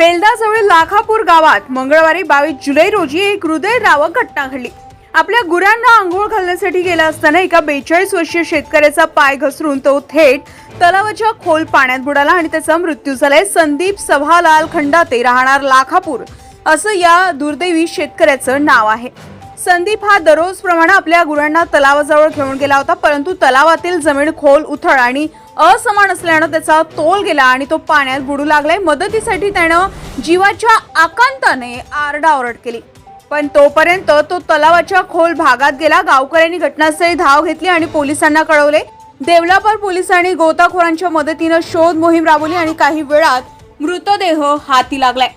बेलदाजवळ लाखापूर गावात मंगळवारी बावीस जुलै रोजी एक हृदयद्रावक घटना घडली. आपल्या गुरांना आंघोळ घालण्यासाठी गेला असताना एका बेचाळीस वर्षीय शेतकऱ्याचा पाय घसरून तो थेट तलावाच्या खोल पाण्यात बुडाला आणि त्याचा मृत्यू झालाय. संदीप सभालाल खंडाते राहणार लाखापूर. असं या दुर्दैवी शेतकऱ्याचं नाव आहे. संदीप हा दररोज प्रमाणे आपल्या गुरांना तलावाजवळ घेऊन गेला होता परंतु तलावातील जमीन खोल उथळ आणि असमान असल्यानं त्याचा तोल गेला आणि तो पाण्यात बुडू लागलाय. मदतीसाठी त्यानं जीवाच्या आकांताने आरडाओरड केली. पण तोपर्यंत तो तलावाच्या खोल भागात गेला. गावकऱ्यांनी घटनास्थळी धाव घेतली आणि पोलिसांना कळवले. देवलापर पोलिसांनी गोताखोरांच्या मदतीनं शोध मोहीम राबवली आणि काही वेळात मृतदेह हाती लागलाय.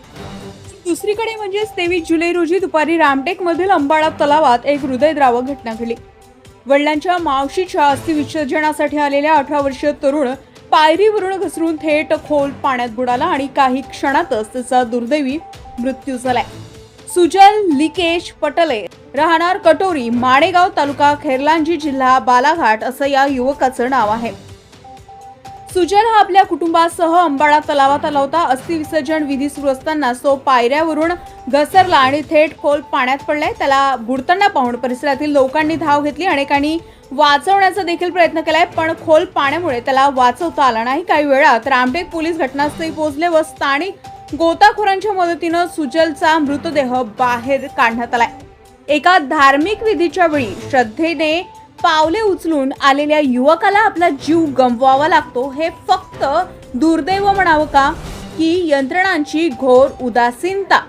दुसरीकडे म्हणजेच तेवीस जुलै रोजी दुपारी रामटेक मधील अंबाळा तलावात एक हृदयद्रावक घटना घडली. वडिलांच्या मावशीच्या अस्थिविसर्जनासाठी आलेल्या अठरा वर्षीय तरुण पायरीवरून घसरून थेट खोल पाण्यात बुडाला आणि काही क्षणातच त्याचा दुर्दैवी मृत्यू झालाय. सुजल लिकेश पटले राहणार कटोरी माणेगाव तालुका खेरलांजी जिल्हा बालाघाट असं या युवकाचं नाव आहे. सुजन हा आपल्या कुटुंबासह अंबाळा तलावात आला होता. अस्थि विसर्जन विधी सुरू असताना तो पायऱ्यावरून घसरला आणि थेट खोल पाण्यात पडलाय. त्याला बुडताना पाहून परिसरातील लोकांनी धाव घेतली. अनेकांनी वाचवण्याचा देखील प्रयत्न केलाय पण खोल पाण्यामुळे त्याला वाचवता आला नाही. काही वेळात रामटेक पोलीस घटनास्थळी पोहोचले व स्थानिक गोताखोरांच्या मदतीनं सुजलचा मृतदेह बाहेर काढण्यात आलाय. एका धार्मिक विधीच्या वेळी श्रद्धेने पावले उचलून आलेल्या युवकाला आपला जीव गमवावा लागतो हे फक्त दुर्दैव म्हणावं का? की यंत्रणांची घोर उदासीनता.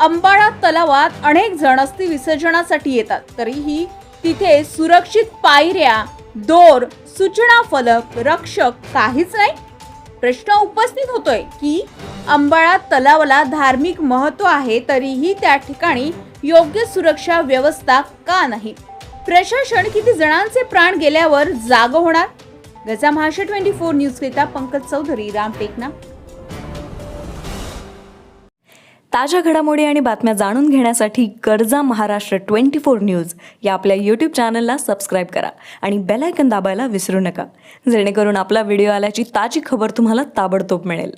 अंबाळा तलावात अनेक जण अस्थि विसर्जनासाठी येतात तरीही तिथे सुरक्षित पायऱ्या दोर सूचना फलक रक्षक काहीच नाही. प्रश्न उपस्थित होतोय की अंबाळा तलावाला धार्मिक महत्त्व आहे तरीही त्या ठिकाणी योग्य सुरक्षा व्यवस्था का नाही? प्रशासन किती जणांचे प्राण गेल्यावर जाग होणार? गजा महाराष्ट्र ट्वेंटी फोर न्यूज करिता पंकज चौधरी रामटेकना ताज्या घडामोडी आणि बातम्या जाणून घेण्यासाठी गरजा महाराष्ट्र ट्वेंटी फोर न्यूज या आपल्या यूट्यूब चॅनलला सबस्क्राईब करा आणि बेलायकन दाबायला विसरू नका. जेणेकरून आपला व्हिडिओ आल्याची ताजी खबर तुम्हाला ताबडतोब मिळेल.